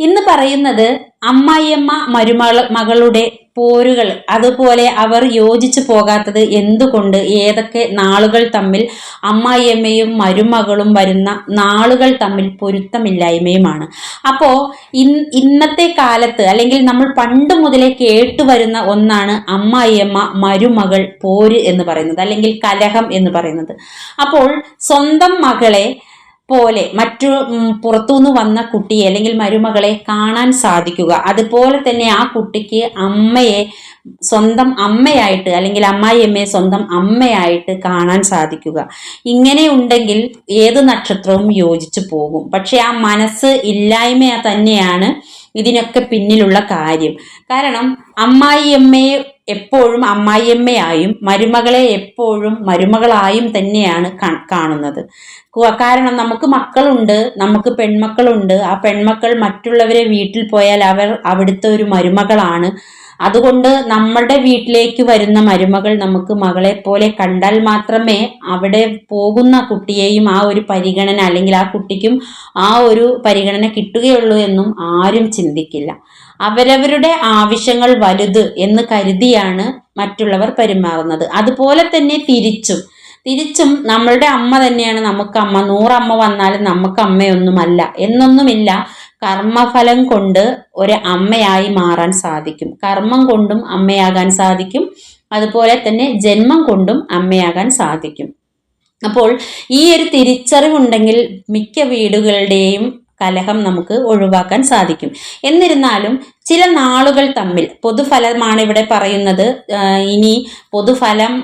ഇന്ന് പറയുന്നത് അമ്മായിയമ്മ മരുമകൾ മകളുടെ പോരുകൾ. അതുപോലെ അവർ യോജിച്ചു പോകാത്തത് എന്തുകൊണ്ട്? ഏതൊക്കെ നാളുകൾ തമ്മിൽ അമ്മായിയമ്മയും മരുമകളും വരുന്ന നാളുകൾ തമ്മിൽ പൊരുത്തമില്ലായ്മയുമാണ്. അപ്പോൾ ഇൻ ഇന്നത്തെ കാലത്ത് അല്ലെങ്കിൽ നമ്മൾ പണ്ട് മുതലേ കേട്ടു വരുന്ന ഒന്നാണ് അമ്മായിയമ്മ മരുമകൾ പോര് എന്ന് പറയുന്നത് അല്ലെങ്കിൽ കലഹം എന്ന് പറയുന്നത്. അപ്പോൾ സ്വന്തം മകളെ പോലെ മറ്റു പുറത്തുനിന്ന് വന്ന കുട്ടിയെ അല്ലെങ്കിൽ മരുമകളെ കാണാൻ സാധിക്കുക. അതുപോലെ തന്നെ ആ കുട്ടിക്ക് അമ്മയെ സ്വന്തം അമ്മയായിട്ട് അല്ലെങ്കിൽ അമ്മായിയമ്മയെ സ്വന്തം അമ്മയായിട്ട് കാണാൻ സാധിക്കുക. ഇങ്ങനെ ഉണ്ടെങ്കിൽ ഏത് നക്ഷത്രവും യോജിച്ചു പോകും. പക്ഷെ ആ മനസ്സ് ഇല്ലായ്മ തന്നെയാണ് ഇതിനൊക്കെ പിന്നിലുള്ള കാര്യം. കാരണം അമ്മായിയമ്മയെ എപ്പോഴും അമ്മായിയമ്മയായും മരുമകളെ എപ്പോഴും മരുമകളായും തന്നെയാണ് കാണുന്നത്. കാരണം നമുക്ക് മക്കളുണ്ട് നമുക്ക് പെൺമക്കളുണ്ട്. ആ പെൺമക്കൾ മറ്റുള്ളവരെ വീട്ടിൽ പോയാൽ അവർ അവിടുത്തെ ഒരു മരുമകളാണ്. അതുകൊണ്ട് നമ്മളുടെ വീട്ടിലേക്ക് വരുന്ന മരുമകൾ നമുക്ക് മകളെ പോലെ കണ്ടാൽ മാത്രമേ അവിടെ പോകുന്ന കുട്ടിയെയും ആ ഒരു പരിഗണന അല്ലെങ്കിൽ ആ കുട്ടിക്കും ആ ഒരു പരിഗണന കിട്ടുകയുള്ളൂ എന്നും ആരും ചിന്തിക്കില്ല. അവരവരുടെ ആവശ്യങ്ങൾ വലുത് എന്ന് കരുതിയാണ് മറ്റുള്ളവർ പെരുമാറുന്നത്. അതുപോലെ തന്നെ തിരിച്ചും. തിരിച്ചും നമ്മളുടെ അമ്മ തന്നെയാണ് നമുക്ക് അമ്മ നൂറമ്മ വന്നാലും നമുക്ക് അമ്മയൊന്നുമല്ല എന്നൊന്നുമില്ല. കർമ്മഫലം കൊണ്ട് ഒരു അമ്മയായി മാറാൻ സാധിക്കും. കർമ്മം കൊണ്ടും അമ്മയാകാൻ സാധിക്കും. അതുപോലെ തന്നെ ജന്മം കൊണ്ടും അമ്മയാകാൻ സാധിക്കും. അപ്പോൾ ഈ ഒരു തിരിച്ചറിവുണ്ടെങ്കിൽ മിക്ക വീടുകളുടെയും കലഹം നമുക്ക് ഒഴിവാക്കാൻ സാധിക്കും. എന്നിരുന്നാലും ചില നാളുകൾ തമ്മിൽ പൊതുഫലമാണ് ഇവിടെ പറയുന്നത്. ഇനി പൊതുഫലം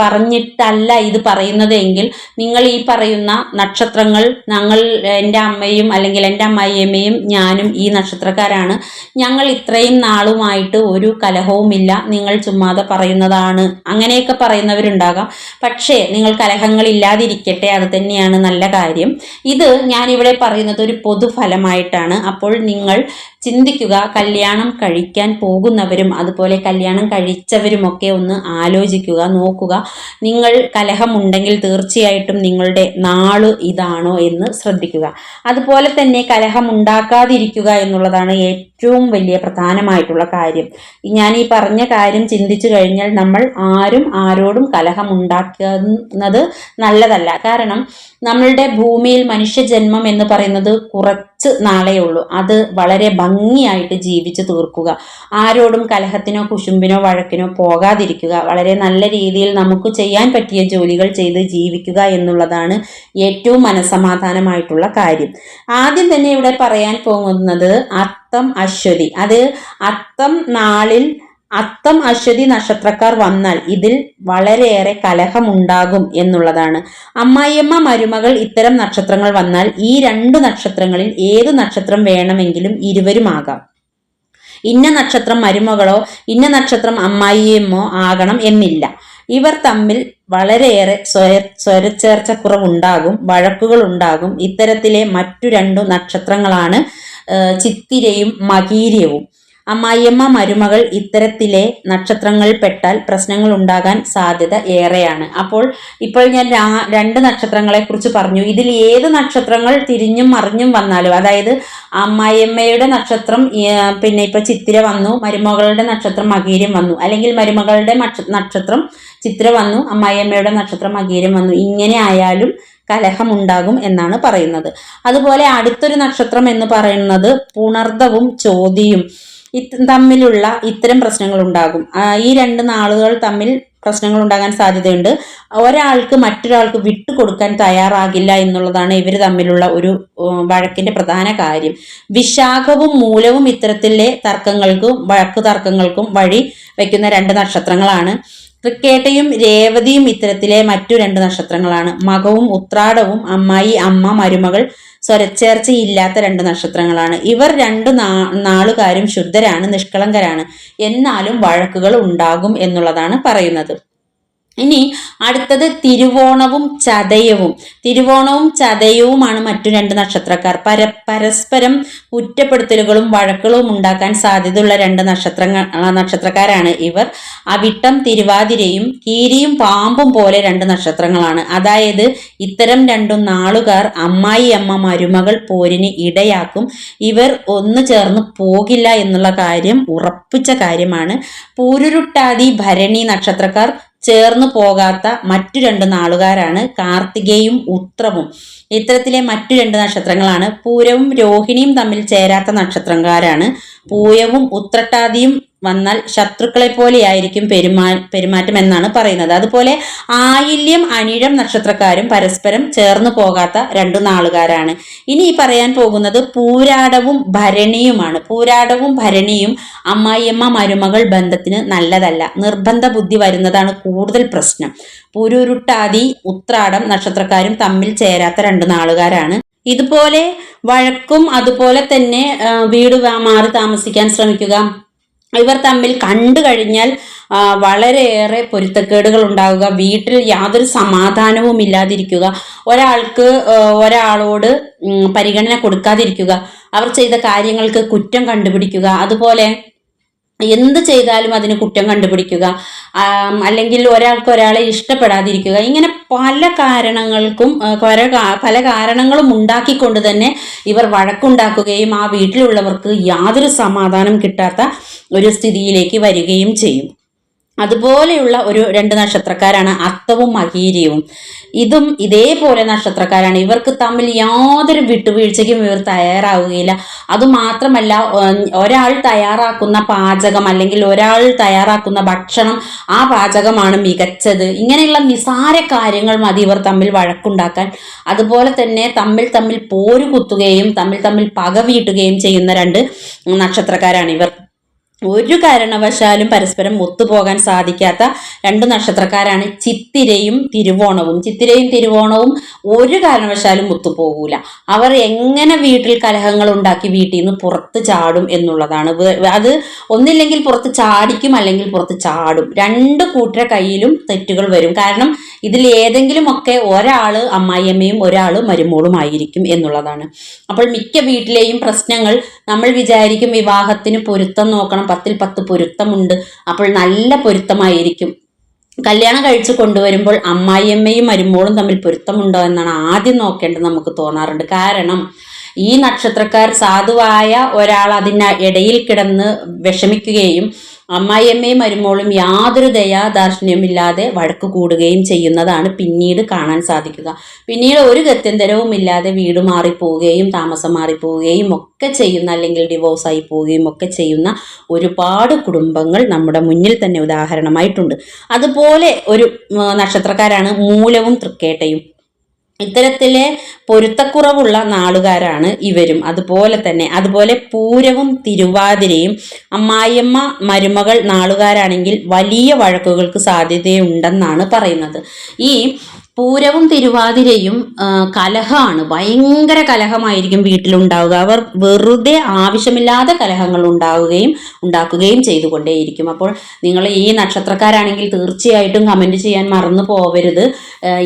പറഞ്ഞിട്ടല്ല ഇത് പറയുന്നത് എങ്കിൽ നിങ്ങൾ ഈ പറയുന്ന നക്ഷത്രങ്ങൾ ഞങ്ങൾ എന്റെ അമ്മയും അല്ലെങ്കിൽ എന്റെ അമ്മായിയമ്മയും ഞാനും ഈ നക്ഷത്രക്കാരാണ്. ഞങ്ങൾ ഇത്രയും നാളുമായിട്ട് ഒരു കലഹവുമില്ല. നിങ്ങൾ ചുമ്മാതെ പറയുന്നതാണ്. അങ്ങനെയൊക്കെ പറയുന്നവരുണ്ടാകാം. പക്ഷേ നിങ്ങൾ കലഹങ്ങൾ ഇല്ലാതിരിക്കട്ടെ അത് തന്നെയാണ് നല്ല കാര്യം. ഇത് ഞാനിവിടെ പറയുന്നത് ഒരു പൊതുഫലമായിട്ടാണ്. അപ്പോൾ നിങ്ങൾ ചിന്തിക്കുക കല്യാണം കഴിക്കാൻ പോകുന്നവരും അതുപോലെ കല്യാണം കഴിച്ചവരും ഒക്കെ ഒന്ന് ആലോചിക്കുക നോക്കുക. നിങ്ങൾ കലഹമുണ്ടെങ്കിൽ തീർച്ചയായിട്ടും നിങ്ങളുടെ നാൾ ഇതാണോ എന്ന് ശ്രദ്ധിക്കുക. അതുപോലെ തന്നെ കലഹമുണ്ടാക്കാതിരിക്കുക എന്നുള്ളതാണ് ഏറ്റവും വലിയ പ്രധാനമായിട്ടുള്ള കാര്യം. ഞാൻ ഈ പറഞ്ഞ കാര്യം ചിന്തിച്ചു കഴിഞ്ഞാൽ നമ്മൾ ആരും ആരോടും കലഹം ഉണ്ടാക്കുന്നത് നല്ലതല്ല. കാരണം നമ്മളുടെ ഭൂമിയിൽ മനുഷ്യജന്മം എന്ന് പറയുന്നത് കുറച്ച് നാളേ ഉള്ളൂ. അത് വളരെ ഭംഗിയായിട്ട് ജീവിച്ചു തീർക്കുക. ആരോടും കലഹത്തിനോ കുശുമ്പിനോ വഴക്കിനോ പോകാതിരിക്കുക. വളരെ നല്ല രീതിയിൽ നമുക്ക് ചെയ്യാൻ പറ്റിയ ജോലികൾ ചെയ്ത് ജീവിക്കുക എന്നുള്ളതാണ് ഏറ്റവും മനസമാധാനമായിട്ടുള്ള കാര്യം. ആദ്യം തന്നെ ഇവിടെ പറയാൻ പോകുന്നത് അത്തം അശ്വതി. അത് അത്തം നാളിൽ അത്തം അശ്വതി നക്ഷത്രക്കാർ വന്നാൽ ഇതിൽ വളരെയേറെ കലഹമുണ്ടാകും എന്നുള്ളതാണ്. അമ്മായിയമ്മ മരുമകൾ ഇത്തരം നക്ഷത്രങ്ങൾ വന്നാൽ ഈ രണ്ട് നക്ഷത്രങ്ങളിൽ ഏത് നക്ഷത്രം വേണമെങ്കിലും ഇരുവരും ആകാം ഇന്ന നക്ഷത്രം മരുമകളോ ഇന്ന നക്ഷത്രം അമ്മായിയമ്മോ ആകണം എന്നില്ല. ഇവർ തമ്മിൽ വളരെയേറെ സ്വയ സ്വരച്ചേർച്ചക്കുറവുണ്ടാകും വഴക്കുകൾ ഉണ്ടാകും ഇത്തരത്തിലെ മറ്റു രണ്ടു നക്ഷത്രങ്ങളാണ് ചിത്തിരയും മകീര്യവും. അമ്മായിയമ്മ മരുമകൾ ഇത്തരത്തിലെ നക്ഷത്രങ്ങൾ പെട്ടാൽ പ്രശ്നങ്ങൾ ഉണ്ടാകാൻ സാധ്യത ഏറെയാണ്. അപ്പോൾ ഇപ്പോൾ ഞാൻ രണ്ട് നക്ഷത്രങ്ങളെ കുറിച്ച് പറഞ്ഞു. ഇതിൽ ഏത് നക്ഷത്രങ്ങൾ തിരിഞ്ഞും മറിഞ്ഞും വന്നാലും അതായത് അമ്മായിയമ്മയുടെ നക്ഷത്രം പിന്നെ ഇപ്പൊ ചിത്തിര വന്നു മരുമകളുടെ നക്ഷത്രം മകീരം വന്നു അല്ലെങ്കിൽ മരുമകളുടെ നക്ഷത്രം ചിത്ര വന്നു അമ്മായിയമ്മയുടെ നക്ഷത്രം മകീരം വന്നു ഇങ്ങനെ ആയാലും കലഹമുണ്ടാകും എന്നാണ് പറയുന്നത്. അതുപോലെ അടുത്തൊരു നക്ഷത്രം എന്ന് പറയുന്നത് പുണർദവും ചോതിയും. തമ്മിലുള്ള ഇത്തരം പ്രശ്നങ്ങൾ ഉണ്ടാകും ഈ രണ്ട് നാളുകൾ തമ്മിൽ പ്രശ്നങ്ങൾ ഉണ്ടാകാൻ സാധ്യതയുണ്ട്. ഒരാൾക്ക് മറ്റൊരാൾക്ക് വിട്ടുകൊടുക്കാൻ തയ്യാറാകില്ല എന്നുള്ളതാണ് ഇവർ തമ്മിലുള്ള ഒരു വഴക്കിന്റെ പ്രധാന കാര്യം. വിശാഖവും മൂലവും ഇത്തരത്തിലെ തർക്കങ്ങൾക്കും വഴക്ക് തർക്കങ്ങൾക്കും വഴി വയ്ക്കുന്ന രണ്ട് നക്ഷത്രങ്ങളാണ്. തൃക്കേട്ടയും രേവതിയും ഇത്തരത്തിലെ മറ്റു രണ്ട് നക്ഷത്രങ്ങളാണ്. മകവും ഉത്രാടവും അമ്മായി അമ്മ മരുമകൾ സ്വരച്ചേർച്ചയില്ലാത്ത രണ്ട് നക്ഷത്രങ്ങളാണ്. ഇവർ രണ്ട് നാളുകാരും ശുദ്ധരാണ് നിഷ്കളങ്കരാണ്. എന്നാലും വഴക്കുകൾ ഉണ്ടാകും എന്നുള്ളതാണ് പറയുന്നത്. ഇനി അടുത്തത് തിരുവോണവും ചതയവും. തിരുവോണവും ചതയവുമാണ് മറ്റു രണ്ട് നക്ഷത്രക്കാർ. പര പരസ്പരം കുറ്റപ്പെടുത്തലുകളും വഴക്കുകളും ഉണ്ടാക്കാൻ സാധ്യതയുള്ള രണ്ട് നക്ഷത്രങ്ങൾ നക്ഷത്രക്കാരാണ് ഇവർ. അവിട്ടം തിരുവാതിരയും കീരിയും പാമ്പും പോലെ രണ്ട് നക്ഷത്രങ്ങളാണ്. അതായത് ഇത്തരം രണ്ടും നാളുകാർ അമ്മായി അമ്മ മരുമകൾ പോരിന് ഇടയാക്കും. ഇവർ ഒന്നു ചേർന്ന് പോകില്ല എന്നുള്ള കാര്യം ഉറപ്പിച്ച കാര്യമാണ്. പൂരുരുട്ടാതി ഭരണി നക്ഷത്രക്കാർ ചേർന്നു പോകാത്ത മറ്റു രണ്ട് നാളുകാരാണ് കാർത്തികയും ഉത്രവും. ഇത്തരത്തിലെ മറ്റു രണ്ട് നക്ഷത്രങ്ങളാണ് പൂരവും രോഹിണിയും തമ്മിൽ ചേരാത്ത നക്ഷത്രക്കാരാണ് പൂയവും ഉത്രട്ടാതിയും വന്നാൽ ശത്രുക്കളെ പോലെയായിരിക്കും പെരുമാ പെരുമാറ്റം എന്നാണ് പറയുന്നത്. അതുപോലെ ആയില്യം അനിഴം നക്ഷത്രക്കാരും പരസ്പരം ചേർന്നു പോകാത്ത രണ്ടു നാളുകാരാണ്. ഇനി ഈ പറയാൻ പോകുന്നത് പൂരാടവും ഭരണിയുമാണ്. പൂരാടവും ഭരണിയും അമ്മായിയമ്മ മരുമകൾ ബന്ധത്തിന് നല്ലതല്ല. നിർബന്ധ ബുദ്ധി വരുന്നതാണ് കൂടുതൽ പ്രശ്നം. പുരുരുട്ടാതി ഉത്രാടം നക്ഷത്രക്കാരും തമ്മിൽ ചേരാത്ത രണ്ടു നാളുകാരാണ്. ഇതുപോലെ വഴക്കും അതുപോലെ തന്നെ വീട് മാറി താമസിക്കാൻ ശ്രമിക്കുക ഇവർ തമ്മിൽ കണ്ടു കഴിഞ്ഞാൽ വളരെയേറെ പൊരുത്തക്കേടുകൾ ഉണ്ടാവുക വീട്ടിൽ യാതൊരു സമാധാനവും ഇല്ലാതിരിക്കുക ഒരാൾക്ക് ഒരാളോട് പരിഗണന കൊടുക്കാതിരിക്കുക അവർ ചെയ്ത കാര്യങ്ങൾക്ക് കുറ്റം കണ്ടുപിടിക്കുക അതുപോലെ എന്ത് ചെയ്താലും അതിന് കുറ്റം കണ്ടുപിടിക്കുക അല്ലെങ്കിൽ ഒരാൾക്ക് ഒരാളെ ഇഷ്ടപ്പെടാതിരിക്കുക. ഇങ്ങനെ പല കാരണങ്ങൾക്കും പല കാരണങ്ങളും ഉണ്ടാക്കിക്കൊണ്ട് തന്നെ ഇവർ വഴക്കുണ്ടാക്കുകയും ആ വീട്ടിലുള്ളവർക്ക് യാതൊരു സമാധാനം കിട്ടാത്ത ഒരു സ്ഥിതിയിലേക്ക് വരികയും ചെയ്യും. അതുപോലെയുള്ള ഒരു രണ്ട് നക്ഷത്രക്കാരാണ് അത്തവും മഹീരിയവും ഇതും ഇതേപോലെ നക്ഷത്രക്കാരാണ്. ഇവർക്ക് തമ്മിൽ യാതൊരു വിട്ടുവീഴ്ചയ്ക്കും ഇവർ തയ്യാറാവുകയില്ല. അതുമാത്രമല്ല ഒരാൾ തയ്യാറാക്കുന്ന പാചകം അല്ലെങ്കിൽ ഒരാൾ തയ്യാറാക്കുന്ന ഭക്ഷണം ആ പാചകമാണ് മികച്ചത്. ഇങ്ങനെയുള്ള നിസാര കാര്യങ്ങൾ മതി ഇവർ തമ്മിൽ വഴക്കുണ്ടാക്കാൻ. അതുപോലെ തന്നെ തമ്മിൽ തമ്മിൽ പോരു കുത്തുകയും തമ്മിൽ തമ്മിൽ പക വീട്ടുകയും ചെയ്യുന്ന രണ്ട് നക്ഷത്രക്കാരാണ് ഇവർ. ഒരു കാരണവശാലും പരസ്പരം ഒത്തുപോകാൻ സാധിക്കാത്ത രണ്ട് നക്ഷത്രക്കാരാണ് ചിത്തിരയും തിരുവോണവും. ചിത്തിരയും തിരുവോണവും ഒരു കാരണവശാലും ഒത്തുപോകൂല. അവർ എങ്ങനെ വീട്ടിൽ കലഹങ്ങൾ ഉണ്ടാക്കി വീട്ടിൽ നിന്ന് പുറത്ത് ചാടും എന്നുള്ളതാണ്. അത് ഒന്നില്ലെങ്കിൽ പുറത്ത് ചാടിക്കും അല്ലെങ്കിൽ പുറത്ത് ചാടും. രണ്ട് കൂട്ടര കയ്യിലും തെറ്റുകൾ വരും. കാരണം ഇതിൽ ഏതെങ്കിലും ഒക്കെ ഒരാൾ അമ്മായിയമ്മയും ഒരാൾ മരുമോളും ആയിരിക്കും എന്നുള്ളതാണ്. അപ്പോൾ മിക്ക വീട്ടിലെയും പ്രശ്നങ്ങൾ നമ്മൾ വിചാരിക്കും വിവാഹത്തിന് പൊരുത്തം നോക്കണം പത്തിൽ പത്ത് പൊരുത്തമുണ്ട് അപ്പോൾ നല്ല പൊരുത്തമായിരിക്കും. കല്യാണം കഴിച്ച് കൊണ്ടുവരുമ്പോൾ അമ്മായിയമ്മയും മരുമോളും തമ്മിൽ പൊരുത്തമുണ്ടോ എന്നാണ് ആദ്യം നോക്കേണ്ടത് നമുക്ക് തോന്നാറുണ്ട്. കാരണം ഈ നക്ഷത്രക്കാർ സാധുവായ ഒരാൾ അതിന് ഇടയിൽ കിടന്ന് വിഷമിക്കുകയും അമ്മായിയമ്മയും മരുമോളും യാതൊരു ദയാദാർഷ്ട്യമില്ലാതെ വഴക്ക് കൂടുകയും ചെയ്യുന്നതാണ് പിന്നീട് കാണാൻ സാധിക്കുക. പിന്നീട് ഒരു ഗത്യന്തരവും ഇല്ലാതെ വീട് മാറിപ്പോവുകയും താമസം മാറിപ്പോവുകയും ഒക്കെ ചെയ്യുന്ന അല്ലെങ്കിൽ ഡിവോഴ്സായി പോവുകയും ഒക്കെ ചെയ്യുന്ന ഒരുപാട് കുടുംബങ്ങൾ നമ്മുടെ മുന്നിൽ തന്നെ ഉദാഹരണമായിട്ടുണ്ട്. അതുപോലെ ഒരു നക്ഷത്രക്കാരാണ് മൂലവും തൃക്കേട്ടയും. ഇത്തരത്തിലെ പൊരുത്തക്കുറവുള്ള നാളുകാരാണ് ഇവരും. അതുപോലെ തന്നെ അതുപോലെ പൂരവും തിരുവാതിരയും അമ്മായിയമ്മ മരുമകൾ നാളുകാരാണെങ്കിൽ വലിയ വഴക്കുകൾക്ക് സാധ്യതയുണ്ടെന്നാണ് പറയുന്നത്. ഈ പൂരവും തിരുവാതിരയും കലഹമാണ്. ഭയങ്കര കലഹമായിരിക്കും വീട്ടിലുണ്ടാവുക. അവർ വെറുതെ ആവശ്യമില്ലാതെ കലഹങ്ങൾ ഉണ്ടാവുകയും ഉണ്ടാക്കുകയും ചെയ്തുകൊണ്ടേയിരിക്കും. അപ്പോൾ നിങ്ങൾ ഈ നക്ഷത്രക്കാരാണെങ്കിൽ തീർച്ചയായിട്ടും കമന്റ് ചെയ്യാൻ മറന്നു പോവരുത്.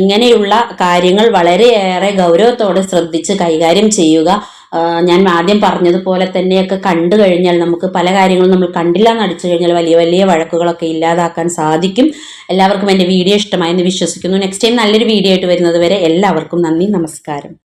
ഇങ്ങനെയുള്ള കാര്യങ്ങൾ വളരെയേറെ ഗൗരവത്തോടെ ശ്രദ്ധിച്ച് കൈകാര്യം ചെയ്യുക. ഞാൻ ആദ്യം പറഞ്ഞതുപോലെ തന്നെയൊക്കെ കണ്ടു കഴിഞ്ഞാൽ നമുക്ക് പല കാര്യങ്ങളും നമ്മൾ കണ്ടില്ല എന്ന് അടിച്ചു കഴിഞ്ഞാൽ വലിയ വലിയ വഴക്കുകളൊക്കെ ഇല്ലാതാക്കാൻ സാധിക്കും. എല്ലാവർക്കും എന്റെ വീഡിയോ ഇഷ്ടമായെന്ന് വിശ്വസിക്കുന്നു. നെക്സ്റ്റ് ടൈം നല്ലൊരു വീഡിയോ ആയിട്ട് വരുന്നത് വരെ എല്ലാവർക്കും നന്ദി നമസ്കാരം.